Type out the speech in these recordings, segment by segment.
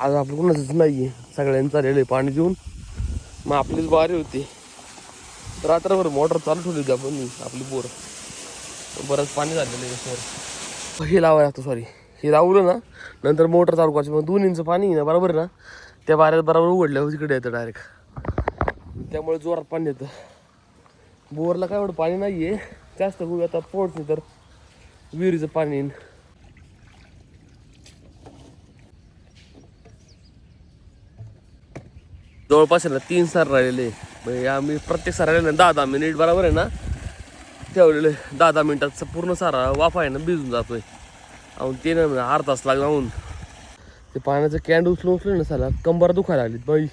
आज आपलं कोणाचंच नाही आहे सगळ्यांनी चालेलं आहे पाणी देऊन मग आपलीच बारी होती. रात्रभर मोटर चालू ठेवली होती आपण आपली बोर. बरंच पाणी झालेलं आहे सर हे लावायला लागतं सॉरी हे लावलं ना नंतर मोटर चालू करायची. मग दोन इंच पाणी ना बरोबर ना? त्या बाऱ्यात बरोबर उघडल्या तिकडे येतं डायरेक्ट त्यामुळे जोरात पाणी येतं. बोरला काय एवढं पाणी नाही आहे जास्त होईल आता पोहोचली तर विहिरीचं पाणी जवळपास आहे ना तीन सार राहिलेले. म्हणजे आम्ही प्रत्येक सार राहिले ना दहा दहा मिनिट बरोबर आहे ना ठेवलेले. दहा दहा मिनिटाचा पूर्ण सारा वाफा आहे ना भिजून जातो आहे अहून ते ना म्हणजे अर्धा तास लागला ते पाण्याचं कॅन्ड उचलून उचलून ना साला कंबर दुखायला लागली बाई.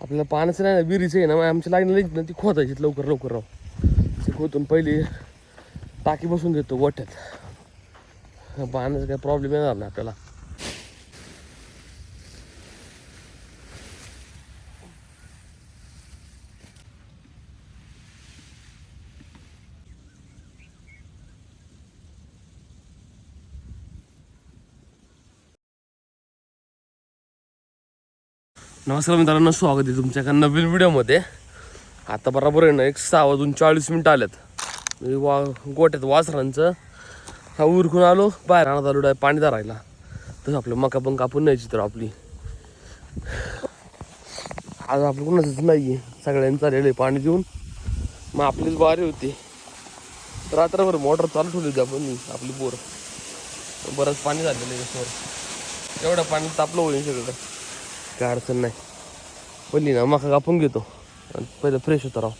आपल्याला पाण्याचं नाही ना विहिरीचं आहे ना मग आमची लागली ना ती खोदायची लवकर लवकर राहू ते खोदून पहिली टाकी बसून देतो गोठ्यात. पाण्याचा काही प्रॉब्लेम येणार नाही आपल्याला. नमस्कार मित्रांनो स्वागत आहे तुमच्या एका नवीन व्हिडिओमध्ये. आता बरोबर आहे ना एक सहा वाजून चाळीस मिनटं आल्यात. म्हणजे वा गोट्यात वासरांचं. हा उरकून आलो बाहेर आणत आलो डाय पाणी धरायला. तसं आपलं मका पण कापून न्यायची तर आपली. आज आपलं कोणाचंच नाही आहे सगळ्यांनी आलेलं आहे पाणी देऊन. मग आपलीच बारी होती. रात्रभर मोटर चालू ठेवली होती आपण आपली बोर. बरंच पाणी झालेलं आहे सर एवढं पाणी तापलं होईल सगळं काय अडचण नाही. पहिली ना मका कापून घेतो. आणि पहिलं फ्रेश होतं राव.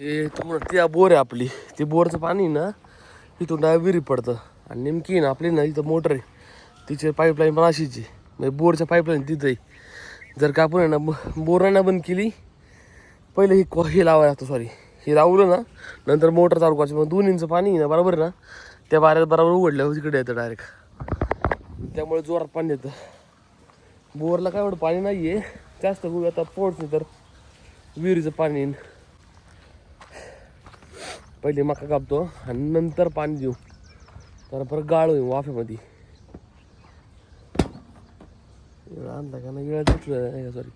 हे तुम्हाला ती बोर आहे आपली. ते बोरचं पाणी ना इथून डाय विहिरी पडतं. आणि नेमकी ना आपली ना इथं मोटर आहे. तिची पाईपलाईन पण अशीच आहे. म्हणजे बोरच्या पाईपलाईन तिथं आहे. जर का आपण आहे ना बोरांना बंद केली पहिले ही को हे लावायला लागतं सॉरी हे लावलं ना नंतर मोटर चालू करायची. मग दोन इंच पाणी ना बरोबर आहे ना? त्या बाऱ्यात बरोबर उघडल्या तिकडे येतं डायरेक्ट त्यामुळे जोरात पाणी येतं. बोरला काय एवढं पाणी नाही आहे जास्त होईल आता पोहोचली तर विहिरीचं पाणी पहिले मका कापतो आणि नंतर पाणी देऊ. तर परत गाळ होईल वाफ्यामध्ये वेळ आणला का नाही? वेळ तुटलं नाही सॉरी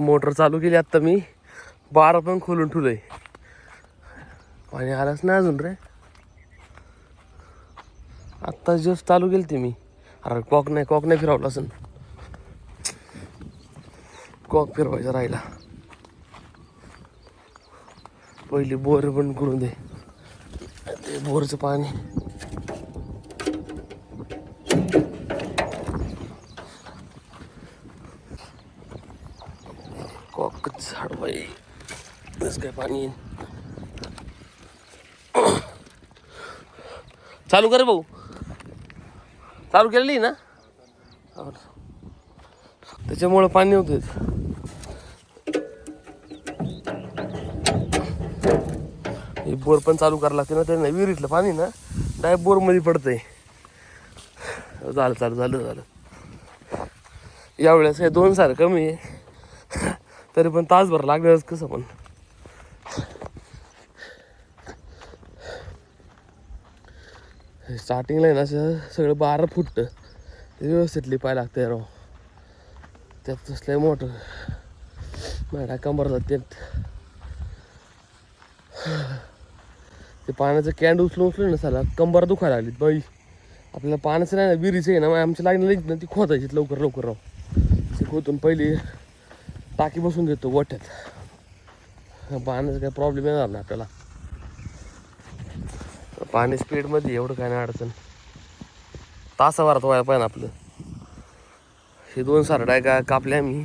मोटर चालू केली आत्ता मी. बारा पण खोलून ठेवलंय. पाणी आलंच नाही अजून रे. आत्ता जस्ट चालू केली ती मी. अरे कॉक नाही कॉक नाही फिरवलं असं कॉक फिरवायचा राहिला. पहिली बोर पण करून दे. ते बोरचं पाणी कॉकच झाड बाई कसं काय पाणी चालू कर भाऊ. चालू केलेली ना? त्याच्यामुळं पाणी होतं हे बोर पण चालू करावं लागते ना त्याने. विहिरीतलं पाणी ना डायरेक्ट बोरमध्ये पडतंय. झालं चालू झालं झालं. यावेळेस हे दोन सारं कमी आहे. तरी पण तासभर लागणारच कसं पण. स्टार्टिंगला आहे ना असं सगळं बारा फुटतं ते व्यवस्थित लिपाय लागतंय राव. त्यात तसलं मोठं माझ्या कंबर त्यात. ते पाण्याचं कॅन्ड उचलून उचलून ना साला कंबर दुखायला लागली बाई. आपल्याला पाण्याचं नाही ना विहिरीचं आहे ना मग आमची ना ती खोदायची लवकर लवकर राव. ते खोदून पहिली टाकी बसून देतो गोठ्यात. पाण्याचा काही प्रॉब्लेम येणार नाही आपल्याला. पाणी स्पीडमध्ये एवढं काय नाही अडचण. तासाभरात व्हायला पाहिजे आपलं. हे दोन सारडा का कापले आम्ही.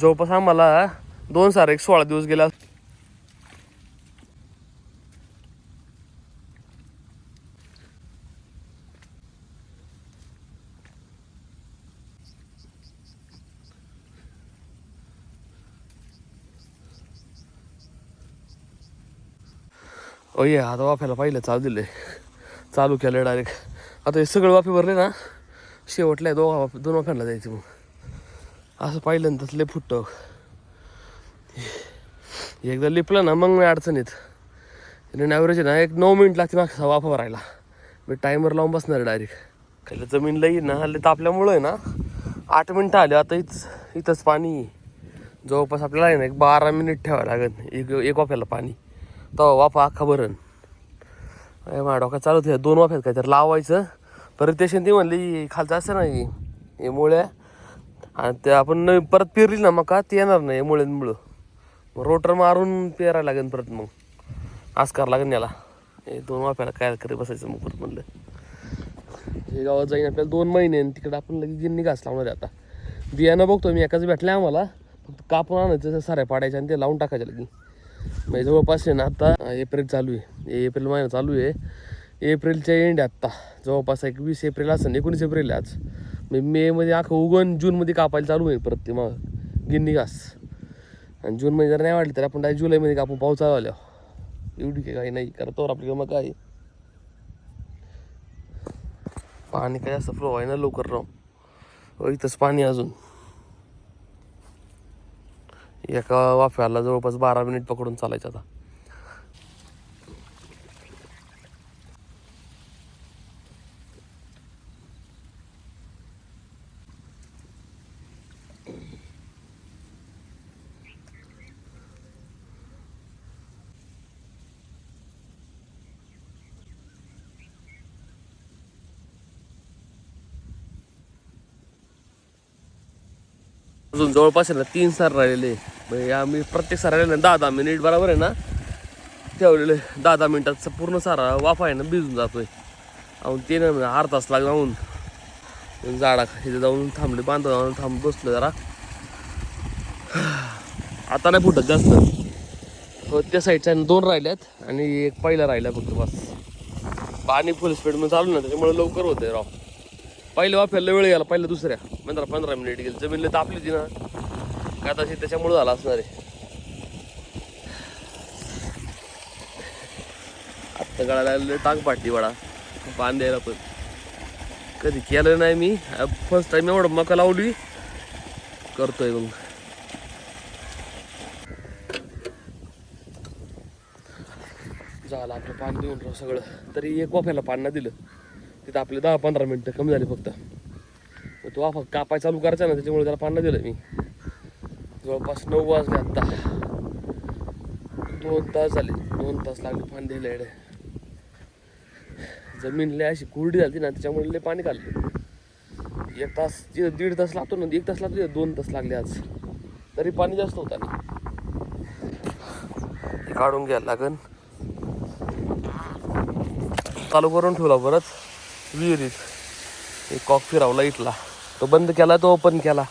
जवळपास आम्हाला दोन सार एक सोळा दिवस गेला ओ ये आता वाफ्याला पाहिलं चालू दिलंय चालू केलं डायरेक्ट आता हे सगळं वाफे भरले ना शेवटला आहे दोघा वाफ दोन वाफ्यांना जायचं मग. असं पाहिलं ना तसले फुट्ट एकदा लिपलं ना मग मी अडचणीत. आणि ॲव्हरेज ना एक नऊ मिनिट लागते मागचा वाफा भरायला. मी टायमर लावून बसणार डायरेक्ट खाली जमीन लई ना हल्ली तापल्यामुळं आहे ना आठ मिनटं आले. आता इथंच इथंच पाणी. जवळपास आपल्याला आहे ना एक बारा मिनिट ठेवावं लागेल. एक एक वाफ्याला पाणी. तो वाफा अख्खा भरण. अरे माझ्या डोका चालू होते दोन वाफ्यात काय तर लावायचं. परत त्याच्याने ती म्हणली खालचं असं नाही हे मुळे आणि ते आपण परत पेरली ना मका ते येणार नाही मुळ्यांमुळं मग रोटर मारून पेरायला लागेल परत मग. आज करावं लागेल याला. हे दोन वाफ्याला काय करे बसायचं मग परत म्हणलं. हे गावात जाईन आपल्याला दोन महिने आणि तिकडे आपण लगेच गिन्नी घास लावणार आता. बियाणं बघतो मी एकाच भेटलं आम्हाला. फक्त कापून आणायचं साऱ्या पाडायच्या आणि ते लावून टाकायच्या लगी म्हणजे जवळपास आहे ना आता एप्रिल चालू आहे. एप्रिल महिना चालू आहे. एप्रिलच्या एंड आत्ता. जवळपास एक वीस एप्रिल असं एकोणीस एप्रिल आज. म्हणजे मेमध्ये अख्खं उगवून जूनमध्ये कापायला चालू होईल परत ते मग गिन्नी घास. आणि जूनमध्ये जर नाही वाटलं तर आपण डायरेक्ट जुलैमध्ये कापून पाऊस चालू एवढी काही काही नाही. करतो आपली मग काय पाणी काय असं फ्लो आहे ना लवकर राहून इथंच पाणी अजून. एका वाफ्याला जवळपास बारा मिनिट पकडून चालायचं आता. अजून जवळपास आहे ना तीन सार राहिलेले. म्हणजे आम्ही प्रत्येक सार राहिले दहा दहा मिनिट बरोबर आहे ना ठेवलेले दहा दहा मिनिटाचा पूर्ण सारा वाफा आहे ना भिजून जातोय. अहो ते ना म्हणजे अर्धा तास लागला जाऊन. झाडा इथे जाऊन थांबले बांधव जाऊन थांब बसलो जरा. आता नाही फुटत जास्त. हो त्या साईडच्या दोन राहिल्यात आणि एक पहिला राहिला फक्त बस. पाणी फुल स्पीडमध्ये चालू ना त्याच्यामुळे लवकर होतंय राव. पहिल्या वाफ्याला वेळ गेला पहिल्या दुसऱ्या. पंधरा पंधरा मिनिट गेली. जमीनला तापली ती ना. कदाचित त्याच्यामुळे झाला असणार आहे. आत्ता गळायला टाक पाटली वडा पान द्यायला पण. कधी केलं नाही मी. फर्स्ट टाइम एवढं मका लावली. करतोय मग. झालं आपलं पाणी देऊन राव सगळं. तरी एक वाफ्याला पान दिलं. तर आपले दहा पंधरा मिनटं कमी झाली फक्त. तो वाफा कापाय चालू करायचा ना त्याच्यामुळे त्याला पाणी दिलं मी. जवळपास नऊ वाजले आत्ता दोन तास झाले. दोन तास लागले पाणी दिलं येडे. जमीन लय अशी कुरडी झाली ना त्याच्यामुळे लय पाणी काढले एक तास तिथं दीड तास लागतो ना एक तास लागतो दोन तास लागले आज. तरी पाणी जास्त होता काढून घ्यायला लागन. चालू करून ठेवला परत. विहिरीत एक कॉक फिरावला इथला. तो बंद केला तो ओपन केला.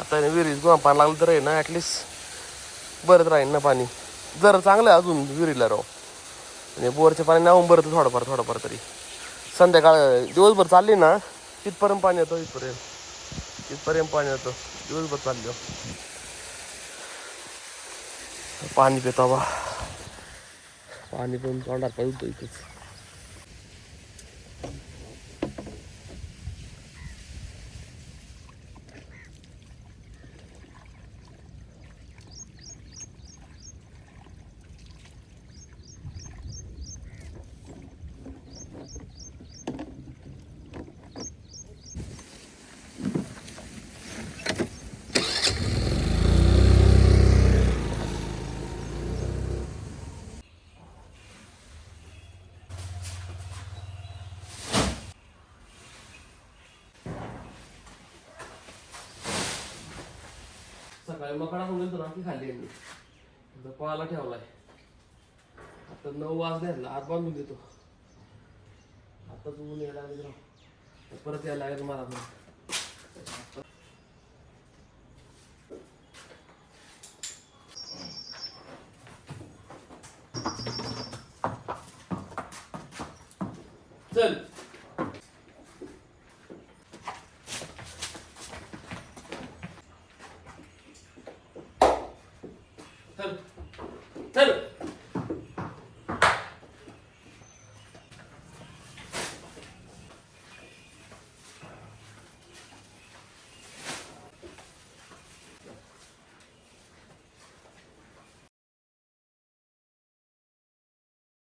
आता विहिरीत किंवा पाणी लागलं तर आहे ना ॲटलिस्ट बरंच राहील ना पाणी. जर चांगलं आहे अजून विहिरीला राव. आणि बोरच्या पाणी नावून बरं थोडंफार थोडंफार तरी. संध्याकाळ दिवसभर चालली ना तिथपर्यंत पाणी येतं इथपर्यंत. इथपर्यंत पाणी येतं. दिवसभर चाललं पाणी पितो बा. पाणी पण तोंडात पडतो इथंच. सकाळी मकडा होऊन गेलो ना की खाल्ली मी आता पाला ठेवलाय? आता नऊ वाज ह्याला आत बांधून देतो. आता तू ऊन यायला लागेल परत यायला लागेल मला पण. タルタル